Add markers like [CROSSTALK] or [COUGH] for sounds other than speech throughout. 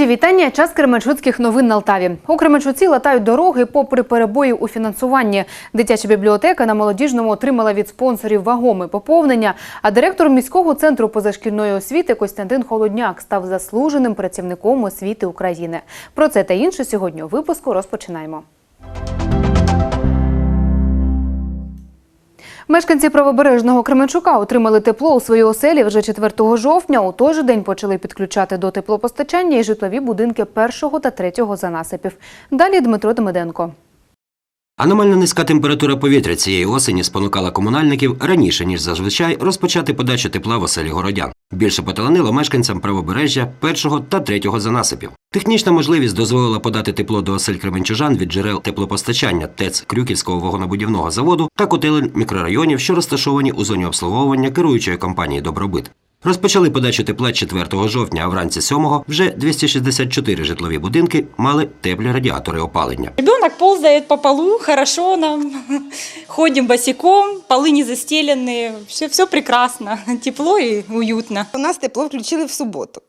Мої вітання. Час Кременчуцьких новин на Алтаві. У Кременчуці латають дороги попри перебої у фінансуванні. Дитяча бібліотека на молодіжному отримала від спонсорів вагоме поповнення. А директор міського центру позашкільної освіти Костянтин Холодняк став заслуженим працівником освіти України. Про це та інше сьогодні у випуску розпочинаємо. Мешканці правобережного Кременчука отримали тепло у своїй оселі вже 4 жовтня. У той же день почали підключати до теплопостачання і житлові будинки першого та третього за насипів. Далі Дмитро Демиденко. Аномально низька температура повітря цієї осені спонукала комунальників раніше ніж зазвичай розпочати подачу тепла в оселі городян. Більше поталанило мешканцям правобережжя першого та третього за насипів. Технічна можливість дозволила подати тепло до осель кременчужан від джерел теплопостачання ТЕЦ Крюківського вагонобудівного заводу та котелень мікрорайонів, що розташовані у зоні обслуговування керуючої компанії Добробит. Розпочали подачу тепла 4 жовтня, а вранці 7 вже 264 житлові будинки мали теплі радіатори опалення. Ребенок ползає по полу, хорошо нам, ходимо босиком, поли не застелені, все, все прекрасно, [LAUGHS] тепло і уютно. У нас тепло включили в суботу.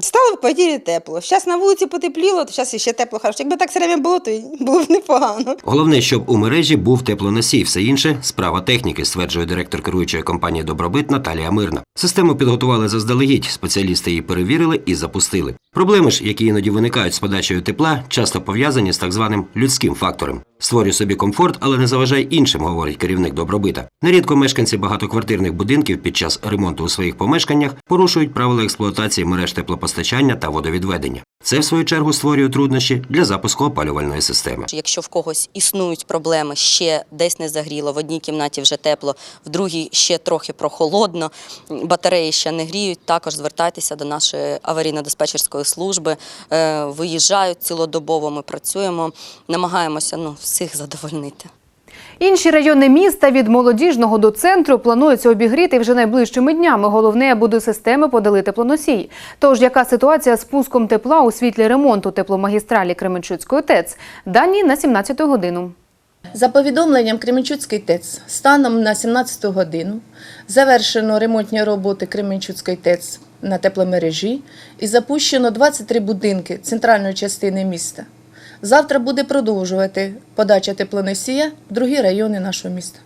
Стало в квартирі тепло. Зараз на вулиці потепліло, то зараз ще тепло хорошо. Якби так все время було, то було б непогано. Головне, щоб у мережі був теплоносій, все інше справа техніки, стверджує директор керуючої компанії Добробит Наталія Мирна. Систему підготували заздалегідь, спеціалісти її перевірили і запустили. Проблеми ж, які іноді виникають з подачею тепла, часто пов'язані з так званим людським фактором. Створюй собі комфорт, але не заважай іншим, говорить керівник добробита. Нерідко мешканці багатоквартирних будинків під час ремонту у своїх помешканнях порушують правила експлуатації мереж теплопостачання та водовідведення. Це, в свою чергу, створює труднощі для запуску опалювальної системи. Якщо в когось існують проблеми, ще десь не загріло, в одній кімнаті вже тепло, в другій ще трохи прохолодно, батареї ще не гріють, також звертайтеся до нашої аварійно-диспетчерської служби. Е, Виїжджають цілодобово, ми працюємо, намагаємося ну, всіх задовольнити. Інші райони міста від молодіжного до центру планується обігріти вже найближчими днями. Головне, аби системи подали теплоносій. Тож, яка ситуація з пуском тепла у світлі ремонту тепломагістралі Кременчуцької ТЕЦ? Дані на 17 годину. За повідомленням Кременчуцький ТЕЦ, станом на 17 годину завершено ремонтні роботи Кременчуцької ТЕЦ на тепломережі і запущено 23 будинки центральної частини міста. Завтра буде продовжувати подача теплоносія в другі райони нашого міста.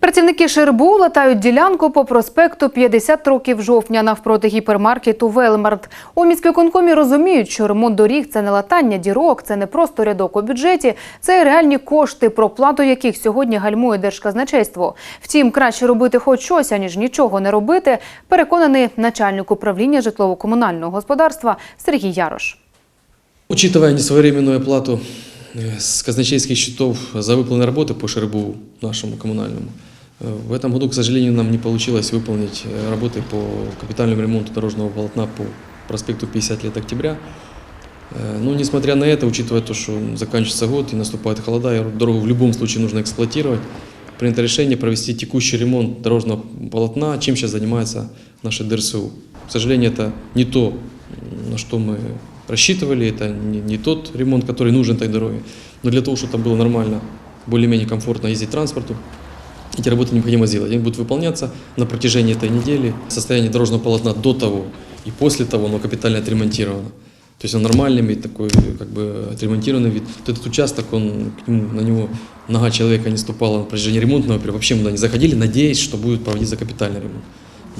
Працівники ШРБУ латають ділянку по проспекту 50 років жовтня навпроти гіпермаркету Велмарт. У міськвиконкомі розуміють, що ремонт доріг – це не латання дірок, це не просто рядок у бюджеті, це реальні кошти, про плату яких сьогодні гальмує Держказначейство. Втім, краще робити хоч щось, аніж нічого не робити, переконаний начальник управління житлово-комунального господарства Сергій Ярош. Учитывая несвоевременную оплату э, с казначейских счетов за выполненные работы по ШРБУ нашему коммунальному, э, в этом году, к сожалению, нам не получилось выполнить э, работы по капитальному ремонту дорожного полотна по проспекту 50 лет октября. Но, несмотря на это, учитывая то, что заканчивается год и наступает холода, и дорогу в любом случае нужно эксплуатировать, принято решение провести текущий ремонт дорожного полотна, чем сейчас занимается наша ДРСУ. К сожалению, это не то, на что мы рассчитывали, это не, не тот ремонт, который нужен этой дороге. Но для того, чтобы там было нормально, более-менее комфортно ездить транспорту, эти работы необходимо сделать. Они будут выполняться на протяжении этой недели. Состояние дорожного полотна до того и после того, оно капитально отремонтировано. То есть он нормальный, такой как бы отремонтированный вид. Вот этот участок, он, к нему, на него нога человека не ступала на протяжении ремонтного, вообще мы туда не заходили, надеясь, что будет проводиться капитальный ремонт.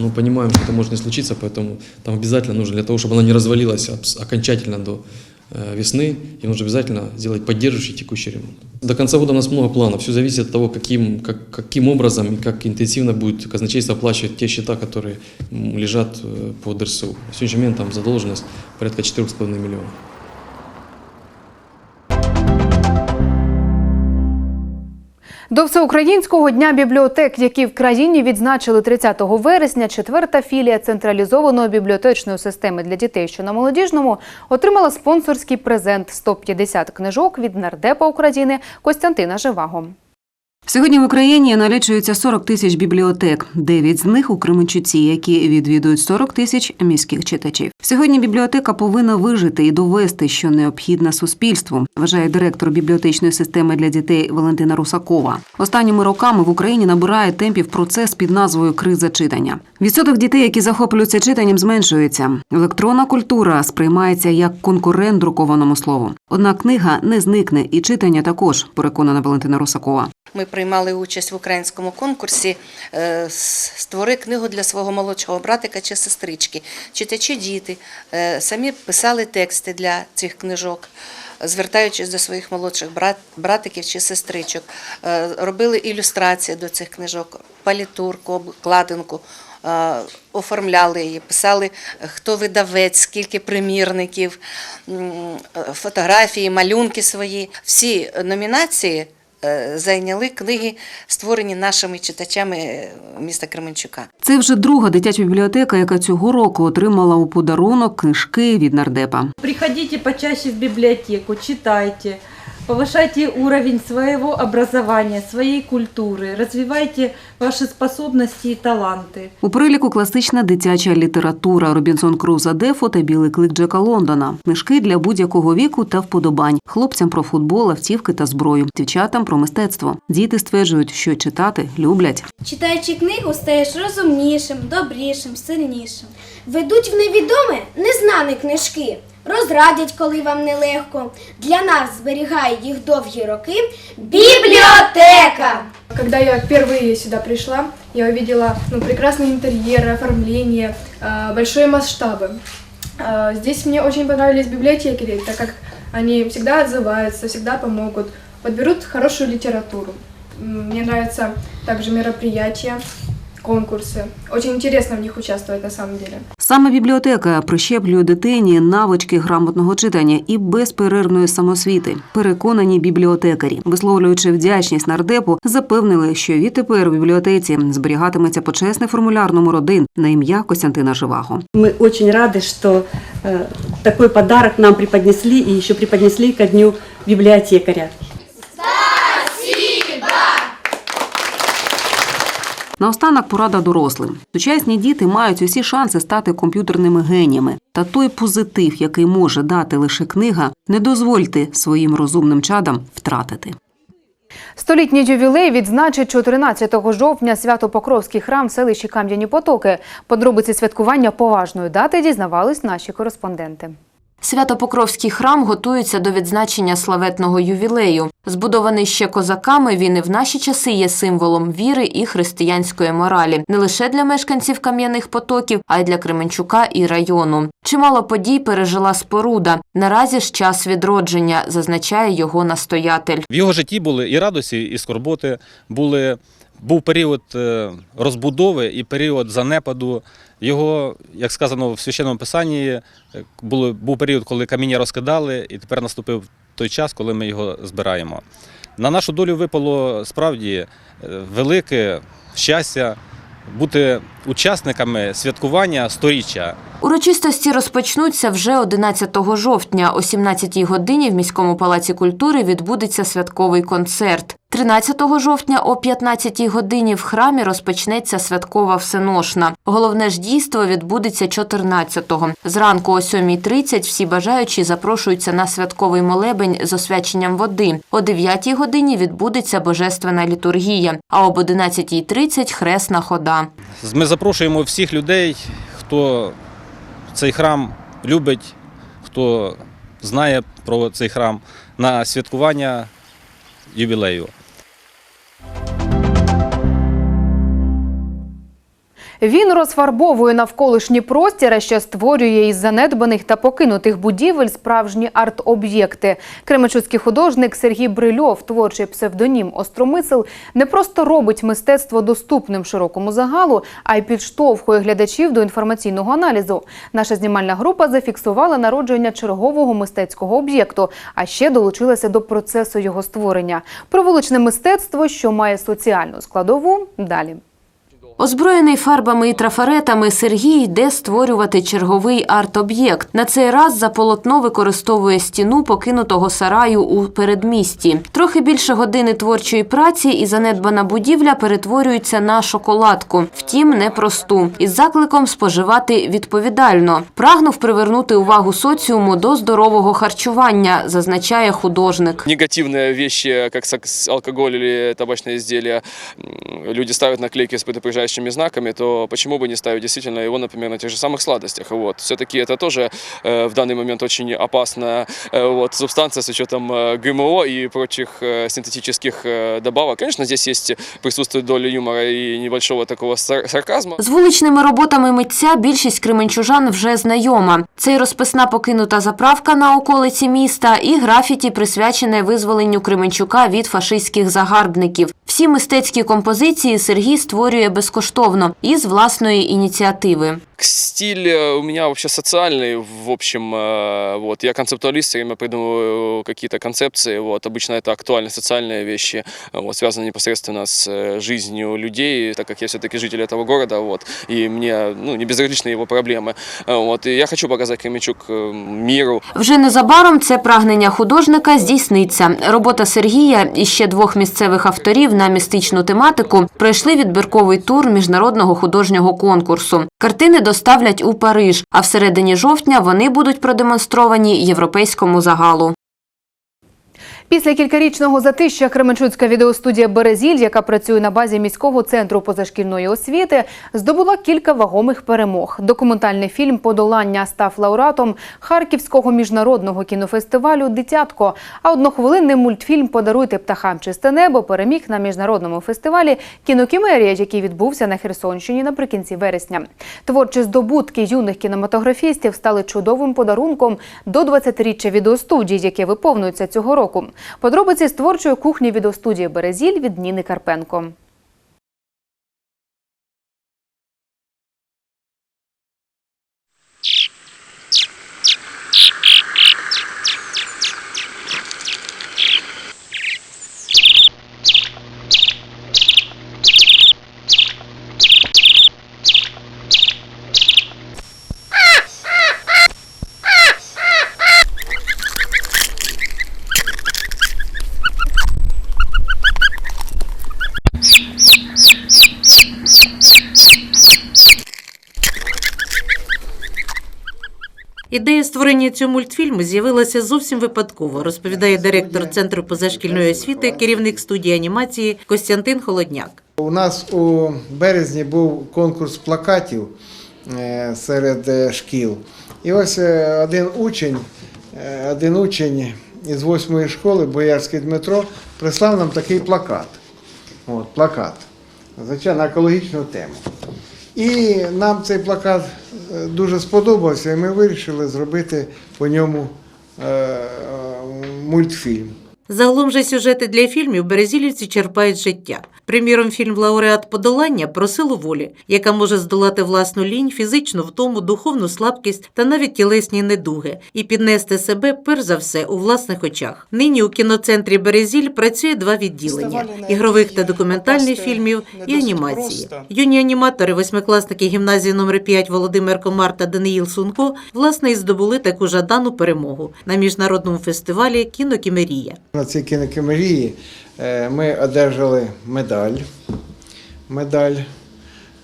Но понимаем, что это может не случиться, поэтому там обязательно нужно, для того, чтобы она не развалилась окончательно до э, весны, и нужно обязательно сделать поддерживающий текущий ремонт. До конца года у нас много планов. Все зависит от того, каким, как, каким образом и как интенсивно будет казначейство оплачивать те счета, которые лежат э, по ДРСУ. На сегодняшний момент там задолженность порядка 4,5 миллионов. До всеукраїнського дня бібліотек, які в країні відзначили 30 вересня, четверта філія централізованої бібліотечної системи для дітей, що на молодіжному, отримала спонсорський презент 150 книжок від нардепа України Костянтина Живаго. Сьогодні в Україні налічується 40 тисяч бібліотек, 9 з них у Кременчуці, які відвідують 40 тисяч міських читачів. Сьогодні бібліотека повинна вижити і довести, що необхідна суспільству, вважає директор бібліотечної системи для дітей Валентина Русакова. Останніми роками в Україні набирає темпів процес під назвою Криза читання. Відсоток дітей, які захоплюються читанням, зменшується. Електронна культура сприймається як конкурент друкованому слову. Однак книга не зникне, і читання також, переконана Валентина Русакова. Ми приймали участь в українському конкурсі е, Створи книгу для свого молодшого братика чи сестрички. Читачі діти е, самі писали тексти для цих книжок, звертаючись до своїх молодших братиків чи сестричок. Е, Робили ілюстрації до цих книжок, палітурку, обкладинку. Оформляли її, писали, хто видавець, скільки примірників, фотографії, малюнки свої. Всі номінації зайняли книги, створені нашими читачами е, міста Кременчука. Це вже друга дитяча бібліотека, яка цього року отримала у подарунок книжки від нардепа. Приходіть почаще в бібліотеку, читайте, повышайте уровень своего образования, своей культуры, развивайте ваши способности и таланты. У переліку класична дитяча література Робінсон Круза Дефо та Білий клик Джека Лондона. Книжки для будь-якого віку та вподобань. Хлопцям про футбол, автівки та зброю, дівчатам про мистецтво. Діти стверджують, що читати люблять. Читаючи книгу, стаєш розумнішим, добрішим, сильнішим. Ведуть в невідоме незнані книжки. Розрадять, коли вам нелегко. Для нас зберігає їх довгі роки. Бібліотека! Когда я впервые сюда пришла, я увидела ну, прекрасный интерьер, оформление, э, большие масштабы. Э, Здесь мне очень понравились библиотекари, так как они всегда отзываются, всегда помогут, подберут хорошую литературу. М, Мне нравятся также мероприятия, конкурсы. Очень интересно в них участвовать на самом деле. Саме бібліотека прищеплює дитині навички грамотного читання і безперервної самосвіти. Переконані бібліотекарі, висловлюючи вдячність нардепу, запевнили, що відтепер у бібліотеці зберігатиметься почесний формуляр номер один на ім'я Костянтина Живаго. Мы очень рады, что э, такой подарок нам преподнесли и еще преподнесли ко дню библиотекаря. Наостанок порада дорослим. Сучасні діти мають усі шанси стати комп'ютерними геніями. Та той позитив, який може дати лише книга, не дозвольте своїм розумним чадам втратити. Столітній ювілей відзначить 14 жовтня Свято-Покровський храм в селищі Кам'яні Потоки. Подробиці святкування поважної дати дізнавались наші кореспонденти. Свято-Покровський храм готується до відзначення славетного ювілею. Збудований ще козаками, він і в наші часи є символом віри і християнської моралі не лише для мешканців кам'яних потоків, а й для Кременчука і району. Чимало подій пережила споруда. Наразі ж час відродження, зазначає його настоятель. В його житті були і радості, і скорботи. Були, був період е, розбудови і період занепаду. Його, як сказано в священному писанні, е, було, був період, коли каміння розкидали, і тепер наступив той час, коли ми його збираємо. На нашу долю випало справді е, велике щастя бути учасниками святкування сторіччя Урочистості розпочнуться вже 11 жовтня. О 17-й годині в міському палаці культури відбудеться святковий концерт. 13 жовтня о 15-й годині в храмі розпочнеться святкова всеношна. Головне ж дійство відбудеться 14-го. Зранку о 7.30 всі бажаючі запрошуються на святковий молебень з освяченням води. О 9-й годині відбудеться божественна літургія, а об 11.30 – хресна хода. Ми запрошуємо всіх людей, хто цей храм любить, хто знає про цей храм на святкування ювілею. Він розфарбовує навколишній простір, а ще створює із занедбаних та покинутих будівель справжні арт-об'єкти. Кременчуцький художник Сергій Брильов, творчий псевдонім Остромисел, не просто робить мистецтво доступним широкому загалу, а й підштовхує глядачів до інформаційного аналізу. Наша знімальна група зафіксувала народження чергового мистецького об'єкту, а ще долучилася до процесу його створення. Про вуличне мистецтво, що має соціальну складову, далі. Озброєний фарбами і трафаретами Сергій йде створювати черговий арт-об'єкт. На цей раз за полотно використовує стіну покинутого сараю у передмісті. Трохи більше години творчої праці і занедбана будівля перетворюються на шоколадку. Втім, непросту. Із закликом споживати відповідально. Прагнув привернути увагу соціуму до здорового харчування, зазначає художник. вещи, как секс, алкоголь или табачные изделия, м, люди ставят наклейки с предупреждающими знаками, то почему бы не ставить действительно его, например, на тех же самых сладостях? Вот. Все-таки это тоже э, в данный момент очень опасная э, вот, субстанция с учетом э, ГМО и прочих э, синтетических э, добавок. Конечно, здесь есть присутствует доля юмора и небольшого такого сар- сарказма. З вуличними роботами митця більшість кременчужан вже знайома. Це й розписна покинута заправка на околиці міста, і графіті, присвячене визволенню Кременчука від фашистських загарбників. Всі мистецькі композиції Сергій створює безкоштовно і з власної ініціативи. Стиль э, у меня вообще социальный, в общем, э, вот, я концептуалист, все время придумываю какие-то концепции, вот, обычно это актуальные социальные вещи, э, вот, связанные непосредственно с э, жизнью людей, так как я все-таки житель этого города, вот, и мне, ну, не безразличны его проблемы, Э, вот, и я хочу показать Кременчук э, миру, Вже незабаром це прагнення художника здійсниться. Робота Сергія і ще двох місцевих авторів на містичну тематику пройшли відбірковий тур міжнародного художнього конкурсу. Картини доставлять у Париж, а в середині жовтня вони будуть продемонстровані європейському загалу. Після кількарічного затища Кременчуцька відеостудія Березіль, яка працює на базі міського центру позашкільної освіти, здобула кілька вагомих перемог. Документальний фільм Подолання став лауреатом Харківського міжнародного кінофестивалю Дитятко. А однохвилинний мультфільм Подаруйте птахам чисте небо переміг на міжнародному фестивалі Кінокімерія, який відбувся на Херсонщині наприкінці вересня. Творчі здобутки юних кінематографістів стали чудовим подарунком до 20-річчя відеостудії, яке виповнюється цього року. Подробиці з творчої кухні відеостудії Березіль від Ніни Карпенко. Ідея створення цього мультфільму з'явилася зовсім випадково, розповідає директор Центру позашкільної освіти, керівник студії анімації Костянтин Холодняк. У нас у березні був конкурс плакатів е, серед е, шкіл. І ось е, один учень, один учень із восьмої школи, Боярський Дмитро, прислав нам такий плакат. От, плакат. Звичайно, екологічну тему. І нам цей плакат е, дуже сподобався, і ми вирішили зробити по ньому е, е, мультфільм. Загалом же сюжети для фільмів березілівці черпають життя. Приміром, фільм Лауреат подолання про силу волі, яка може здолати власну лінь, фізичну втому, духовну слабкість та навіть тілесні недуги, і піднести себе перш за все у власних очах. Нині у кіноцентрі Березіль працює два відділення: ігрових та документальних фільмів і анімації. Юні аніматори, восьмикласники гімназії номер 5 Володимир Комар та Даниїл Сунко, власне, і здобули таку жадану перемогу на міжнародному фестивалі Кінокімерія. На цій кінокомерії е, ми одержали медаль. медаль.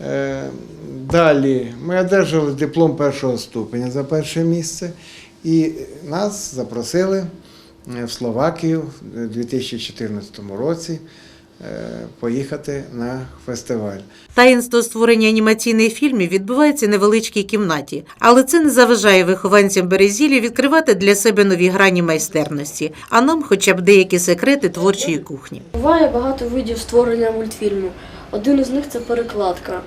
Е, Далі ми одержали диплом першого ступеня за перше місце. І нас запросили е, в Словакію у 2014 році е, поїхати на фестиваль. Таїнство створення анімаційних фільмів відбувається в невеличкій кімнаті, але це не заважає вихованцям Березілі відкривати для себе нові грані майстерності, а нам хоча б деякі секрети творчої кухні. Буває багато видів створення мультфільму. Один із них це перекладка.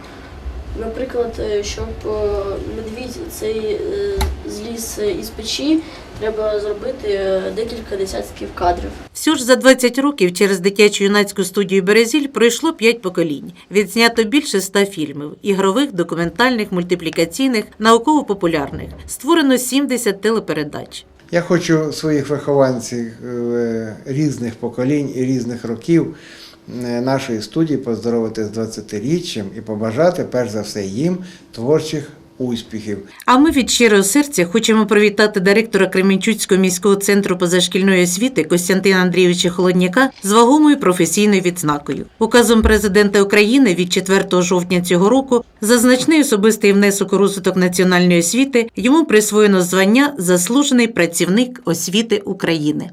Наприклад, е, щоб е, медвідь цей е, зліз із печі, треба зробити декілька десятків кадрів. Всього ж за 20 років через дитячу юнацьку студію Березіль пройшло 5 поколінь. Відзнято більше ста фільмів ігрових, документальних, мультиплікаційних, науково-популярних. Створено 70 телепередач. Я хочу своїх вихованців різних поколінь і різних років нашої студії поздоровити з 20-річчям і побажати перш за все їм творчих успіхів. А ми від щирого серця хочемо привітати директора Кременчуцького міського центру позашкільної освіти Костянтина Андрійовича Холодняка з вагомою професійною відзнакою. Указом президента України від 4 жовтня цього року за значний особистий внесок у розвиток національної освіти йому присвоєно звання Заслужений працівник освіти України.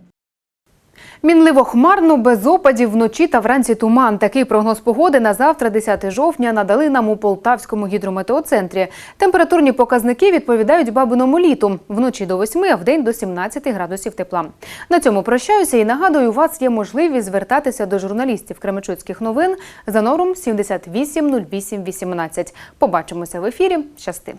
Мінливо хмарно, без опадів, вночі та вранці туман. Такий прогноз погоди на завтра, 10 жовтня, надали нам у Полтавському гідрометеоцентрі. Температурні показники відповідають бабиному літу. Вночі до 8, а вдень до 17 градусів тепла. На цьому прощаюся і нагадую, у вас є можливість звертатися до журналістів Кременчуцьких новин за номером 780818. Побачимося в ефірі. Щасти!